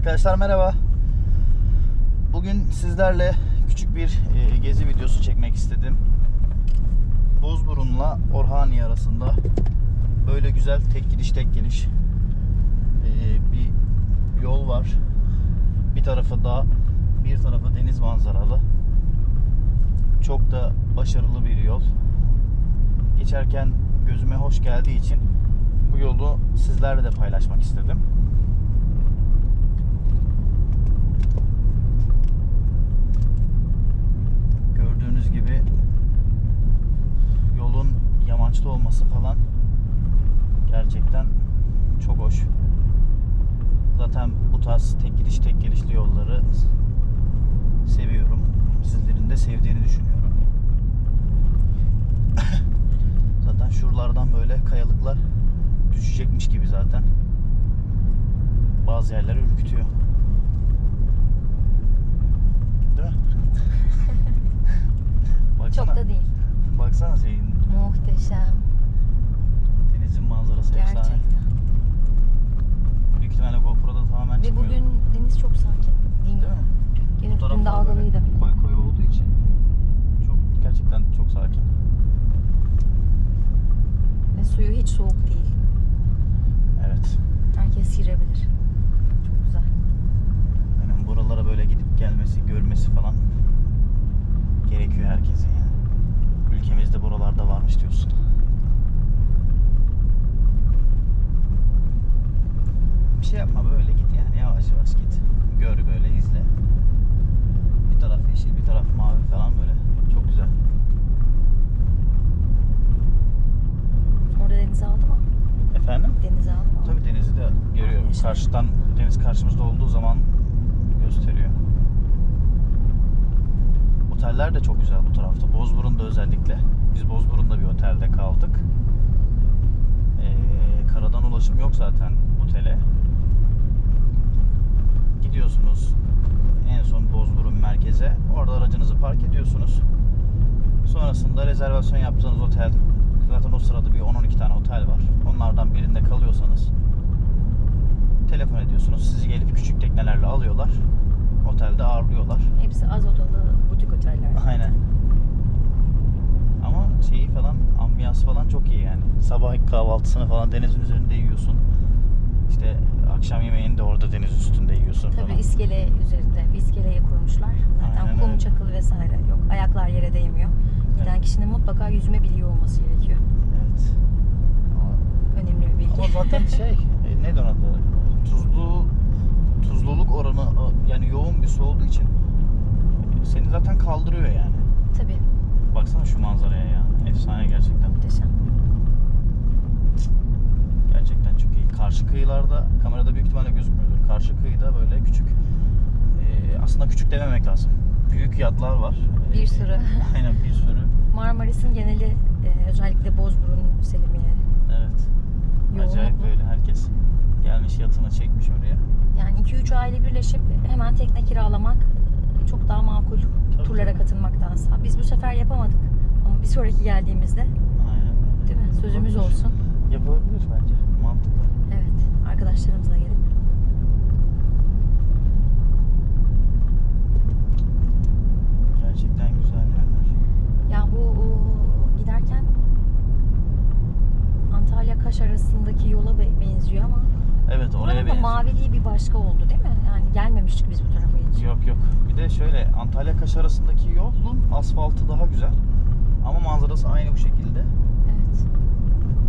Arkadaşlar merhaba. Bugün sizlerle küçük bir e, gezi videosu çekmek istedim. Bozburun'la Orhaniye arasında böyle güzel tek gidiş tek geliş e, bir yol var. Bir tarafı dağ, bir tarafı deniz manzaralı. Çok da başarılı bir yol. Geçerken gözüme hoş geldiği için bu yolu sizlerle de paylaşmak istedim. Gördüğünüz gibi yolun yamaçlı olması falan gerçekten çok hoş. Zaten bu tarz tek gidiş tek gelişli yolları seviyorum. Sizlerin de sevdiğini düşünüyorum. zaten şuralardan böyle kayalıklar düşecekmiş gibi zaten. Bazı yerler ürkütüyor. Değil mi? Çok da değil. Baksana şeyin Muhteşem. denizin manzarası efsane. Gerçekten. Büyük ihtimalle GoPro'da tamamen Ve çıkmıyor. bugün deniz çok sakin. Dingin. Değil mi? Evet, Bu taraflar dün dalgalıydı. Koy koy olduğu için çok gerçekten çok sakin. Ve suyu hiç soğuk değil. Evet. Herkes girebilir. Çok güzel. Benim buralara böyle gidip gelmesi, görmesi falan gerekiyor herkesin yani. Ülkemizde buralarda varmış diyorsun. Bir şey yapma böyle git yani yavaş yavaş git. Gör böyle izle. Bir taraf yeşil bir taraf mavi falan böyle. Çok güzel. Orada denize aldı mı? Efendim? Denize aldı mı? Tabii denizi de görüyorum. Yaşa. Karşıdan deniz karşımızda olduğu zaman gösteriyor. Oteller de çok güzel bu tarafta. Bozburun'da özellikle. Biz Bozburun'da bir otelde kaldık. Ee, karadan ulaşım yok zaten otele. Gidiyorsunuz en son Bozburun merkeze. Orada aracınızı park ediyorsunuz. Sonrasında rezervasyon yaptığınız otel zaten o sırada bir 10-12 tane otel var. Onlardan birinde kalıyorsanız telefon ediyorsunuz. Sizi gelip küçük teknelerle alıyorlar. Otelde ağırlıyorlar. Hepsi az odalı butik oteller. zaten. Aynen. Ama şeyi falan ambiyans falan çok iyi yani. Sabah kahvaltısını falan denizin üzerinde yiyorsun. İşte akşam yemeğini de orada deniz üstünde yiyorsun Tabii falan. iskele üzerinde bir iskeleye kurmuşlar. Zaten Aynen kum öyle. çakıl vesaire yok. Ayaklar yere değmiyor. Giden Evet. kişinin mutlaka yüzme biliyor olması gerekiyor. Evet. O önemli bir bilgi. Ama zaten şey e, ne adı? Tuzlu tuzluluk oranı yani yoğun bir su olduğu için e, seni zaten kaldırıyor yani. Tabii Baksana şu manzaraya ya. Efsane gerçekten. muhteşem. Gerçekten çok iyi. Karşı kıyılarda kamerada büyük ihtimalle gözükmüyordur. Karşı kıyıda böyle küçük e, aslında küçük dememek lazım. Büyük yatlar var. Bir E, sürü. Aynen bir sürü. Marmaris'in geneli e, özellikle Bozburun, Selimiye Evet. yoğunluklu. Acayip böyle herkes gelmiş yatını çekmiş oraya. Yani 2-3 aile birleşip hemen tekne kiralamak e, çok daha makul Tabii, turlara katılmaktansa. Biz bu sefer yapamadık. Ama bir sonraki geldiğimizde Aynen. değil mi? Sözümüz Olabilir. olsun. Yapılabilir bence. Mantıklı. Evet. Arkadaşlarımızla gelip. Gerçekten güzel yerler. Ya bu o, giderken Antalya Kaş arasındaki yola be- benziyor ama Evet oraya oranın da benziyor. maviliği bir başka oldu değil mi? Yani gelmemiştik biz bu tarafa hiç. Yok yok. Bir de şöyle Antalya Kaş arasındaki yolun asfaltı daha güzel. Ama manzarası aynı bu şekilde. Evet.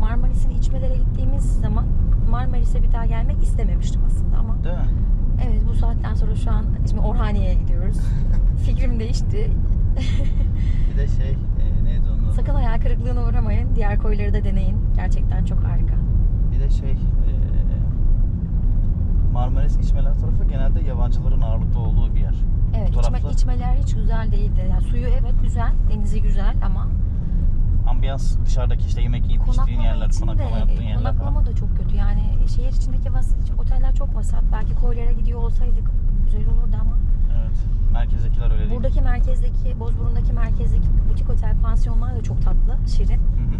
Marmaris'in içmelere gittiğimiz zaman Marmaris'e bir daha gelmek istememiştim aslında ama Değil mi? evet bu saatten sonra şu an şimdi Orhaniye'ye gidiyoruz. Fikrim değişti. Bir de şey e, neydi onun adı? Sakın hayal kırıklığına uğramayın. Diğer koyları da deneyin. Gerçekten çok harika. Bir de şey e, Marmaris içmeler tarafı genelde yabancıların ağırlıklı olduğu bir yer. Evet Bu içme, tarafta- içmeler hiç güzel değildi. Yani suyu evet güzel, denizi güzel ama Ambiyans dışarıdaki işte yemek yiyip içtiğin yerler, için konaklama yaptığın yerler konaklama falan. da çok kötü. Yani şehir içindeki vas oteller çok vasat. Belki koylara gidiyor olsaydık güzel olurdu ama Evet. Merkezdekiler öyle değil. buradaki merkezdeki, Bozburun'daki merkezdeki butik otel, pansiyonlar da çok tatlı, şirin. Hı hı.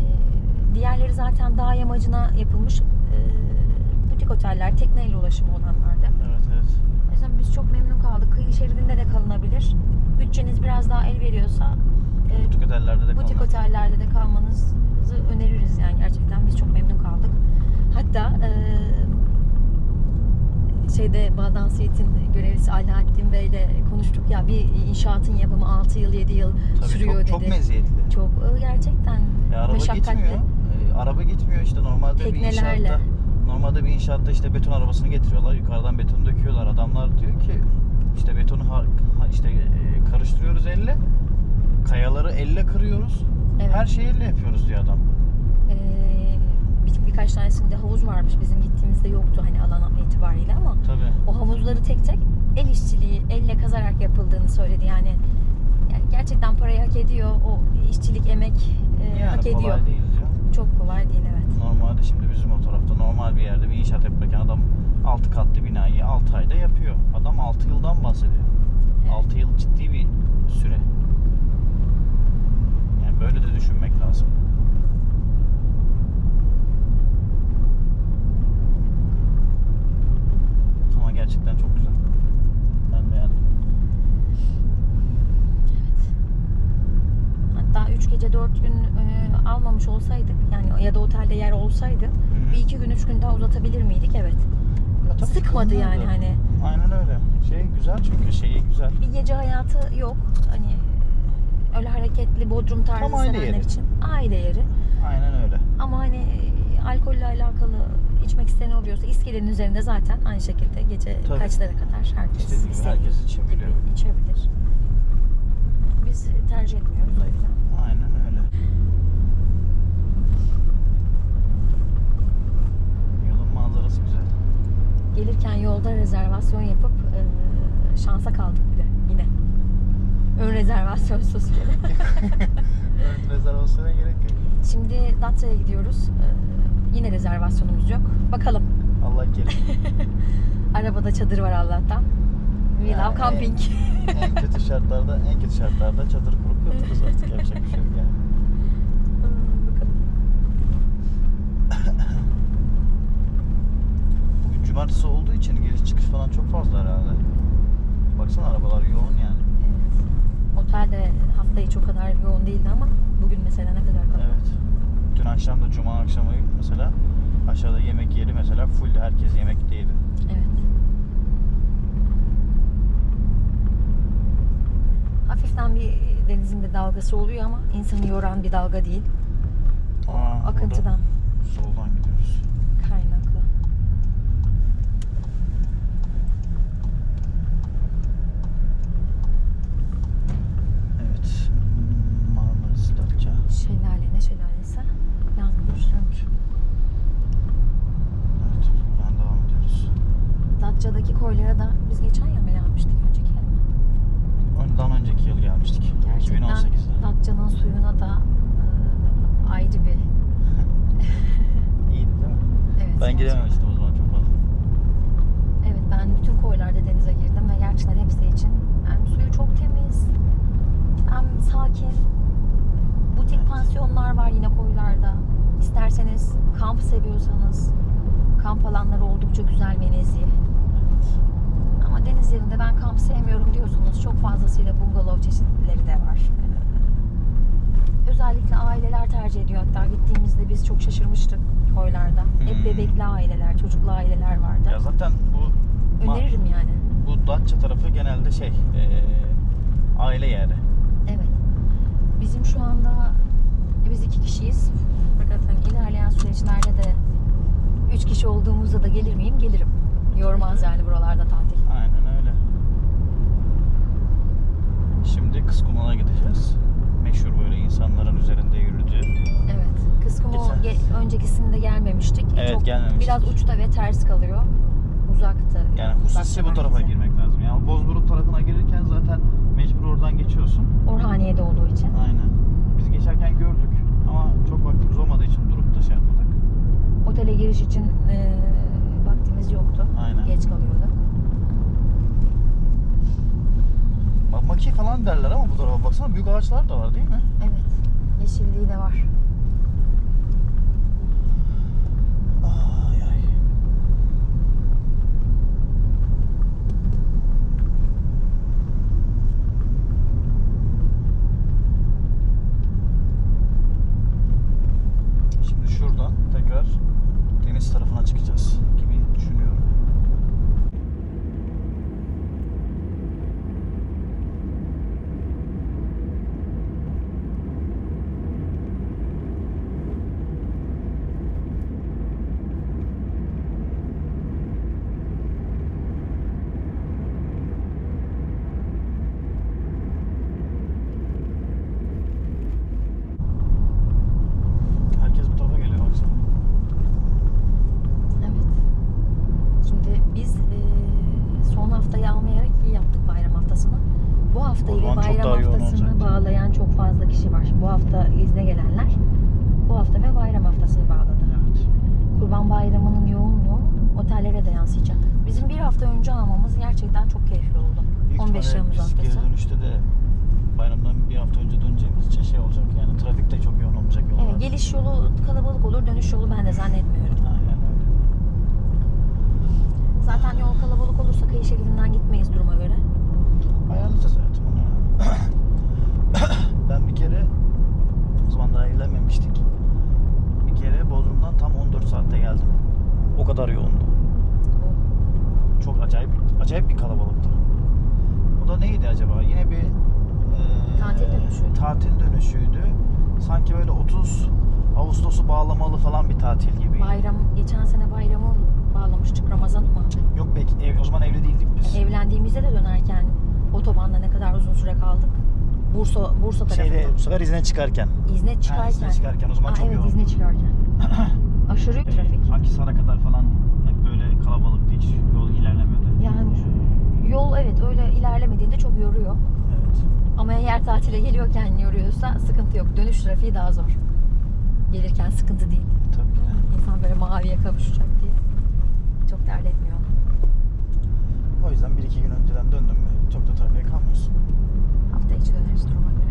Ee, diğerleri zaten dağ yamacına yapılmış. Ee, bu butik oteller, tekneyle ulaşımı olanlarda. Evet evet. O yüzden biz çok memnun kaldık. Kıyı şeridinde de kalınabilir. Bütçeniz biraz daha el veriyorsa e, Butik otellerde de butik kalmak. otellerde de kalmanızı öneririz yani gerçekten biz çok memnun kaldık. Hatta e, şeyde Bağdan Siirt'in görevlisi Alaaddin Bey'le konuştuk ya bir inşaatın yapımı 6 yıl 7 yıl Tabii sürüyor çok, dedi. çok meziyetli. Çok e, gerçekten E, araba meşakkatli. gitmiyor. E, araba gitmiyor işte normalde bir Teknelerle. inşaatta normalde bir inşaatta işte beton arabasını getiriyorlar. Yukarıdan betonu döküyorlar. Adamlar diyor ki işte betonu işte e, karıştırıyoruz elle. Kayaları elle kırıyoruz. Evet. Her şeyi elle yapıyoruz diyor adam. Ee, bir, birkaç tanesinde havuz varmış. Bizim gittiğimizde yoktu hani alan itibariyle ama Tabii. o havuzları tek tek el işçiliği, elle kazarak yapıldığını söyledi. Yani, yani gerçekten parayı hak ediyor. O işçilik, emek e, Yani hak ediyor. değil diyor. Çok kolay değil evet. Normalde şimdi bizim o tarafta normal bir yerde bir inşaat yaparken adam 6 katlı binayı 6 ayda yapıyor. Adam 6 yıldan bahsediyor. Evet. 6 yıl ciddi bir süre. Yani böyle de düşünmek lazım. Ama gerçekten çok güzel. Ben beğendim. Hatta 3 gece 4 gün e, almamış olsaydık yani ya da otelde yer olsaydı hı. bir iki gün 3 gün daha uzatabilir miydik? Evet. Ya Sıkmadı yani hani. Aynen öyle. Şey güzel çünkü şeyi güzel. Bir gece hayatı yok. Hani öyle hareketli bodrum tarzı Tam aile sevenler yeri. için aile yeri. Aynen öyle. Ama hani alkolle alakalı içmek isteyen oluyorsa iskelenin üzerinde zaten aynı şekilde gece Tabii. kaçlara kadar herkes İstediği gibi istediği herkes içebiliyor. gibi içebilir. Biz tercih etmiyoruz o yüzden. Aynen öyle. Manzarası güzel. Gelirken yolda rezervasyon yapıp e, şansa kaldık bir de yine. Ön rezervasyonsuz. Ön rezervasyona gerek yok. Şimdi Datça'ya gidiyoruz. E, yine rezervasyonumuz yok. Bakalım. Allah kerim. Arabada çadır var Allah'tan. We Yani love camping. en kötü şartlarda, en kötü şartlarda çadır kurup yatarız artık yapacak bir şey yok yani. Bakalım. Bugün cumartesi olduğu için giriş çıkış falan çok fazla herhalde. Baksana arabalar yoğun yani. Evet. Otelde hafta içi o kadar yoğun değildi ama bugün mesela ne kadar kalabalık. Evet. Dün akşam da cuma akşamı mesela aşağıda yemek yeri mesela full herkes yemekteydi. Evet. Hafiften bir denizin de dalgası oluyor ama insanı yoran bir dalga değil. O Aa, akıntıdan Soldan gidiyoruz. kaynaklı. Evet. Marmaris Datça. Şelale ne şelalesi? Yazmış. Evet. Evet. Buradan devam ediyoruz. Datça'daki koylara da biz geçen yıl mı gelmiştik önceki yıl mı? Ondan önceki yıl gelmiştik. Gerçekten 2018'de. Datça'nın suyuna da e, ayrı bir İyiydi değil mi? evet. Ben gerçekten. gidememiştim o zaman çok fazla. Evet ben bütün koylarda denize girdim ve gerçekten hepsi için hem suyu çok temiz hem sakin. Butik Evet. pansiyonlar var yine koylarda. İsterseniz kamp seviyorsanız kamp alanları oldukça güzel ve nezih. Evet. Ama deniz yerinde ben kamp sevmiyorum diyorsanız çok fazlasıyla bungalov çeşitleri de var. Özellikle aileler tercih ediyor. Hatta gittiğimizde biz çok şaşırmıştık koylarda. Hep Hmm. bebekli aileler, çocuklu aileler vardı. Ya zaten bu Öneririm yani. bu Datça tarafı genelde şey eee, aile yeri. Evet. Bizim şu anda biz iki kişiyiz. Fakat hani ilerleyen süreçlerde de üç kişi olduğumuzda da gelir miyim? Gelirim. Yormaz yani buralarda tatil. Aynen öyle. Şimdi Kıskumal'a gideceğiz. Meşhur böyle insanların üzerinde yürüdüğü. Evet. Kıskumu Geçen- ge- öncekisinde gelmemiştik. Evet, gelmemiştik. Biraz uçta ve ters kalıyor. Uzaktı. Yani hususi bu tarafa girmek lazım. Yani Bozburun tarafına gelirken zaten mecbur oradan geçiyorsun. Orhaniye'de olduğu için. Aynen. Biz geçerken gördük ama çok vaktimiz olmadığı için durup da şey yapmadık. Otele giriş için e, vaktimiz yoktu. Aynen. Geç kalıyorduk. Bak maki falan derler ama bu tarafa baksana büyük ağaçlar da var değil mi? Evet. Yeşilliği de var. Ay ay. İşte biz e, son haftayı almayarak iyi yaptık bayram haftasını. Bu haftayı O ve zaman çok bayram daha yoğun haftasını olacaktı. bağlayan çok fazla kişi var. Şimdi bu hafta izne gelenler bu hafta ve bayram haftasını bağladı. Evet. Kurban Bayramı'nın yoğunluğu otellere de yansıyacak. Bizim bir hafta önce almamız gerçekten çok keyifli oldu. Büyük 15 ihtimalle Temmuz biz geri dönüşte de bayramdan bir hafta önce döneceğimiz için şey olacak yani trafik de çok yoğun olmayacak yollarda. Evet, geliş yolu kalabalık olur, dönüş yolu ben de zannetmiyorum. Aynen öyle. Zaten yol kalabalık olursa kıyı şeridinden gitmeyiz duruma göre. Ayarlayacağız hayatım onu. ben bir kere o zaman daha evlenmemiştik. Bir kere Bodrum'dan tam 14 saatte geldim. O kadar yoğundu. Çok acayip acayip bir kalabalıktı. Da neydi acaba? Yine bir eee, Tatil dönüşü. Tatil dönüşüydü. Sanki böyle 30 Ağustos'u bağlamalı falan bir tatil gibi. Bayram, geçen sene bayramı bağlamıştık Ramazan'ı mı? Yok belki ev, o zaman evli değildik biz. Evlendiğimizde de dönerken otobanda ne kadar uzun süre kaldık? Bursa Bursa tarafında. Şeyde bu sefer izne çıkarken. İzne çıkarken. Ha, izne çıkarken o zaman Aa, çok evet, yoğun. izne çıkarken. Aşırı trafik. Akhisar'a kadar falan hep böyle kalabalıktı hiç yol ilerlemedi. Yani şu- yol evet öyle ilerlemediğinde çok yoruyor. Evet. Ama eğer tatile geliyorken yoruyorsa sıkıntı yok. Dönüş trafiği daha zor. Gelirken sıkıntı değil. Tabii ki. İnsan böyle maviye kavuşacak diye. Çok dert etmiyor. O yüzden bir iki gün önceden döndüm mü çok da trafiğe kalmıyorsun. Hafta içi döneriz duruma göre.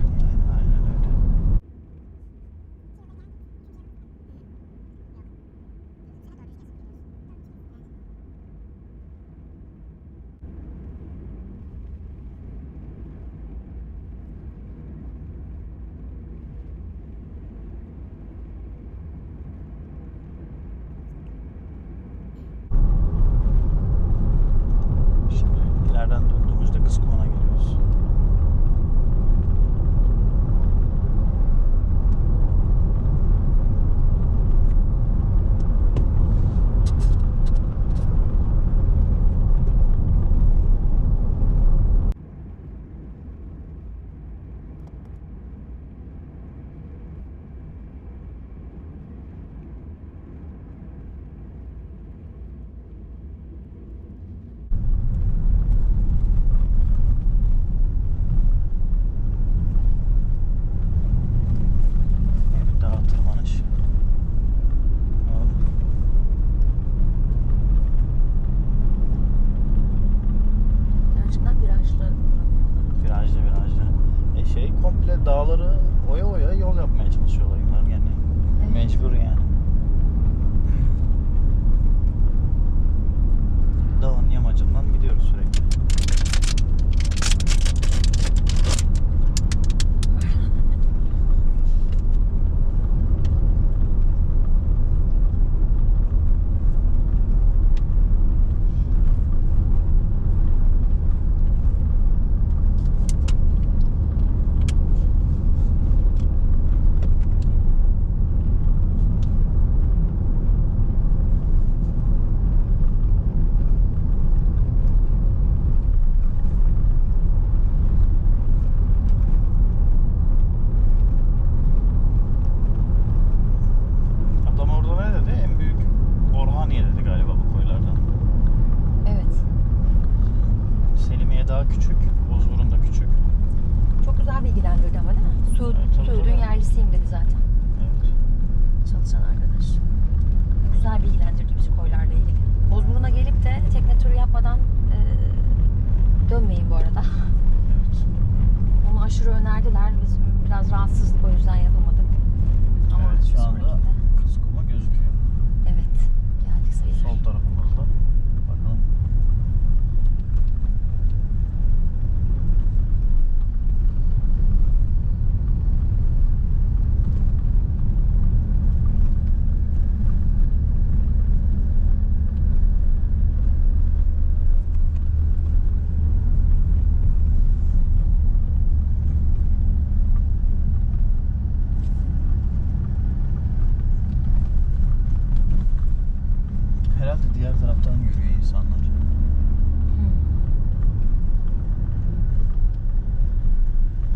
herhalde diğer taraftan yürüyor insanlar. Hmm.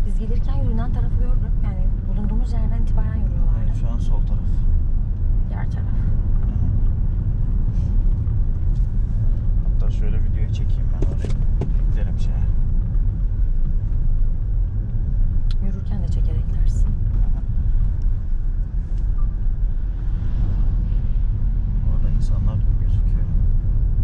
Biz gelirken yürünen tarafı gördük. Yani bulunduğumuz yerden itibaren yürüyorlardı. Evet, şu an sol taraf. Diğer taraf. Hatta şöyle videoyu çekeyim ben oraya. Yüklerim şeye. Yürürken de çekerek dersin. Orada insanlar okay.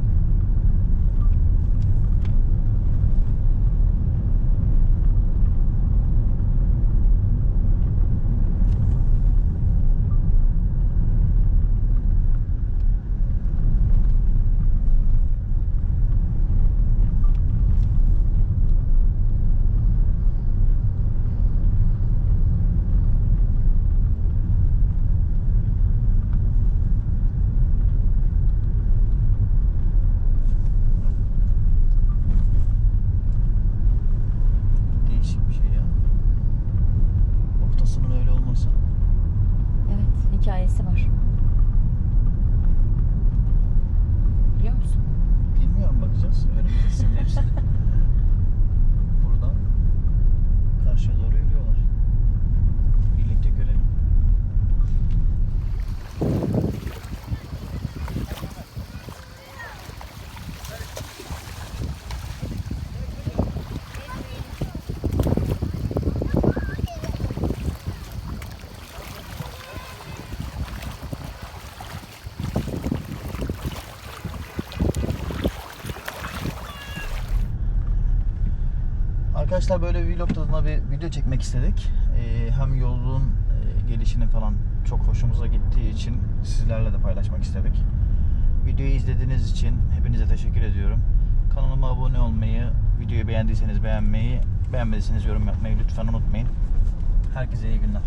Hikayesi var. Arkadaşlar böyle vlog tadına bir video çekmek istedik. Ee, hem yolun e, gelişini falan çok hoşumuza gittiği için sizlerle de paylaşmak istedik. Videoyu izlediğiniz için hepinize teşekkür ediyorum. Kanalıma abone olmayı, videoyu beğendiyseniz beğenmeyi, beğenmediyseniz yorum yapmayı lütfen unutmayın. Herkese iyi günler.